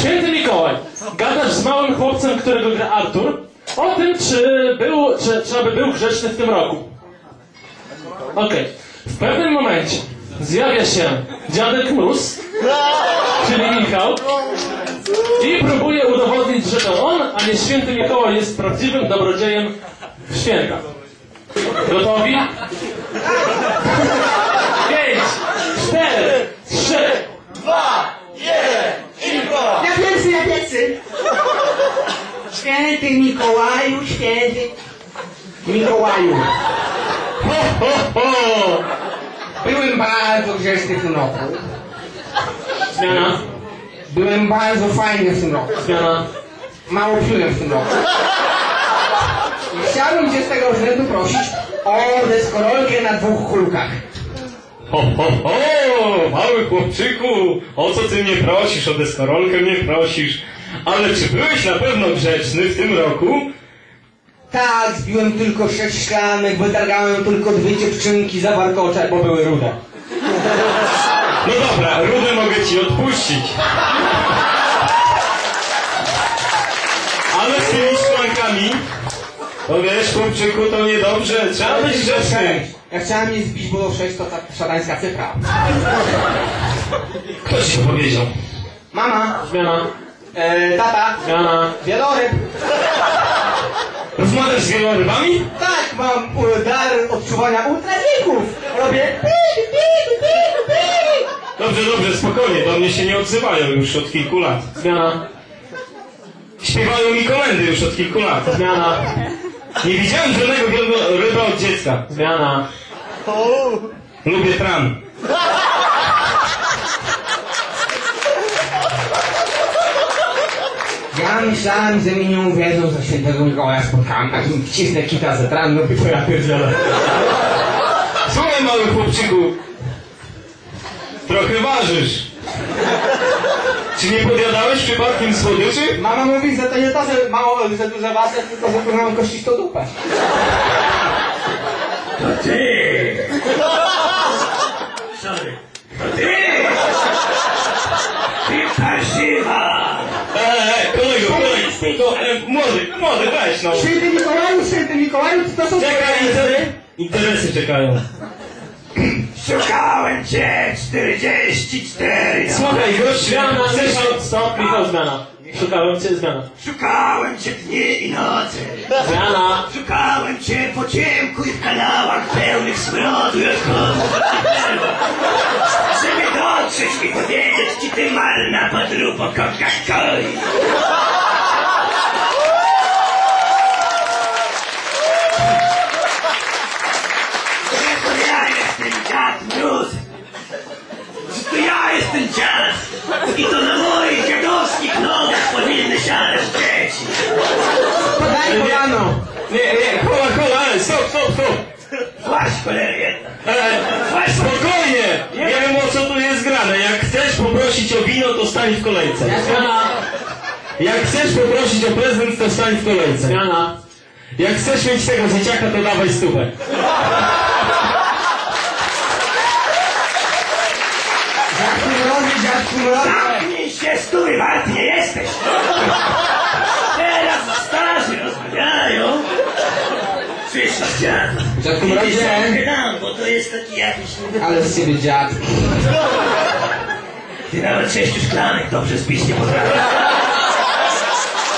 Święty Mikołaj, gadasz z małym chłopcem, którego gra Artur, o tym, czy był, czy, czy aby był grzeczny w tym roku. Okej. W pewnym momencie zjawia się dziadek Mróz, czyli Michał, i próbuje udowodnić, że to on, a nie święty Mikołaj jest prawdziwym dobrodziejem w święta. Gotowi? Pięć, cztery, trzy, Ja pierwszy, ja pierwszy. Święty Mikołaju, święty Mikołaju. Ho, ho, ho. Byłem bardzo grzeczny w tym roku. zmiana, Byłem bardzo fajny w tym roku. zmiana. Mało piłem w tym roku. I chciałbym cię z tego względu prosić o deskorolkę na dwóch kulkach. Ho, ho, ho, mały chłopczyku, o co ty mnie prosisz, o deskorolkę mnie prosisz. Ale czy byłeś na pewno grzeczny w tym roku? Tak, zbiłem tylko sześć szklanek, wytargałem tylko dwie dziewczynki za warkocze, bo były rude. No dobra, rudę mogę ci odpuścić. Ale z tymi szklankami, to wiesz, chłopczyku, to niedobrze, trzeba być grzecznym. Ja chciałem je zbić, bo sześć to ta szatańska cyfra. Kto ci powiedział? Mama, Zmiana, e, tata, zmiana. wieloryb. Rozmawiasz z wielorybami? Tak, mam e, dar odczuwania ultradźwięków. Robię pi, pi, pi, pi. Dobrze, dobrze, spokojnie, do mnie się nie odzywają już od kilku lat. Zmiana, Śpiewają mi komendy już od kilku lat. zmiana, Nie widziałem żadnego wieloryba od dziecka. zmiana. Lubię tram. Ja myślałem, że mnie nie uwiedzą, że świętego Mikołaja spotkałem, a im wcisnę kita za tram, no i to ja pierdzielę. Słuchaj, mały chłopczyku. Trochę ważysz. Czy nie podjadałeś przypadkiem słodyczy? Mama mówi, że to nie to, że mało, że duże wasze, tylko że tu mam kościstą dupę. Ty! Sorry. To! Ty to, e, młody, młody, weź no. Święty Mikołaju, święty Mikołaju, to są Czekaj, interesy. Interesy czekają. Szukałem cię 44 lat. Słuchaj, Zmiana, chcesz... Michał, stop, Michał, zmiana. Szukałem cię, zmiana. Szukałem cię dnie i noce. Zmiana, Szukałem cię po ciemku i w kanałach pełnych smrodu i odchodów. Żeby dotrzeć i powiedzieć ci ty marna podrubo Coca-Coli. Że I to na moich dziadowskich nogach powinny siadać dzieci. Podaj kolano. Nie, nie, kola, ale stop, stop, stop. Właśnie cholerę jedna. Eee, spokojnie, nie wiem o co tu jest grane. Jak chcesz poprosić o wino, to stań w kolejce. zmiana, Jak chcesz poprosić o prezent, to stań w kolejce. zmiana. Jak chcesz mieć tego dzieciaka, to dawaj stówę. Zamknij się, stój, wart nie jesteś! Teraz starzy rozmawiają. Słyszysz, dziad? Idę mrozie. sobie dam, bo to jest taki jakiś... Ale z ciebie dziad. Ty nawet sześciu szklanek dobrze spić nie potrafisz.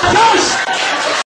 Dość!